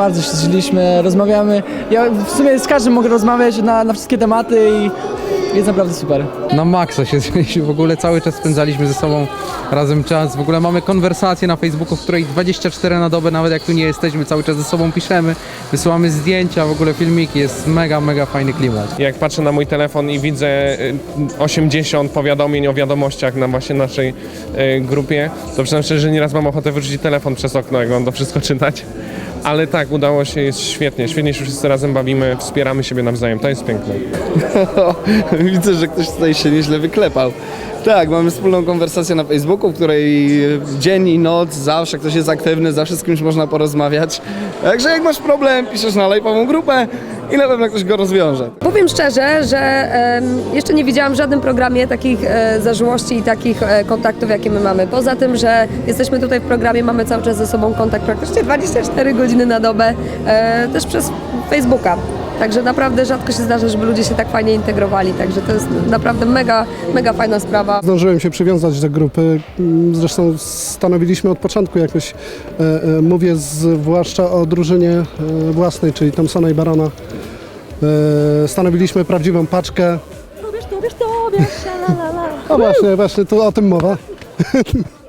bardzo się zżyliśmy, rozmawiamy. Ja w sumie z każdym mogę rozmawiać na, na wszystkie tematy i jest naprawdę super. Na maksa się zwiedziliśmy, w ogóle cały czas spędzaliśmy ze sobą razem czas. W ogóle mamy konwersację na Facebooku, w której 24 na dobę, nawet jak tu nie jesteśmy, cały czas ze sobą piszemy, wysyłamy zdjęcia, w ogóle filmiki, jest mega, mega fajny klimat. Jak patrzę na mój telefon i widzę y, 80 powiadomień o wiadomościach na właśnie naszej y, grupie, to przyznam szczerze, że nieraz mam ochotę wyrzucić telefon przez okno, jak mam to wszystko czytać. Ale tak, udało się, jest świetnie. Świetnie się wszyscy razem bawimy, wspieramy siebie nawzajem. To jest piękne. Widzę, że ktoś tutaj się nieźle wyklepał. Tak, mamy wspólną konwersację na Facebooku, w której dzień i noc, zawsze ktoś jest aktywny, zawsze z kimś można porozmawiać. Także jak masz problem, piszesz na lajpową grupę i na pewno ktoś go rozwiąże. Powiem szczerze, że jeszcze nie widziałam w żadnym programie takich e, zażyłości i takich e, kontaktów, jakie my mamy. Poza tym, że jesteśmy tutaj w programie, mamy cały czas ze sobą kontakt praktycznie 24 godziny na dobę, e, też przez Facebooka. Także naprawdę rzadko się zdarza, żeby ludzie się tak fajnie integrowali. Także to jest naprawdę mega, mega fajna sprawa. Zdążyłem się przywiązać do grupy. Mm, Zresztą stanowiliśmy od początku jakoś, e, e, mówię zwłaszcza o drużynie e, własnej, czyli Thompsona i Barona. E, stanowiliśmy prawdziwą paczkę. To wiesz, to wiesz, to wiesz, la, la, la. No właśnie, właśnie tu o tym mowa.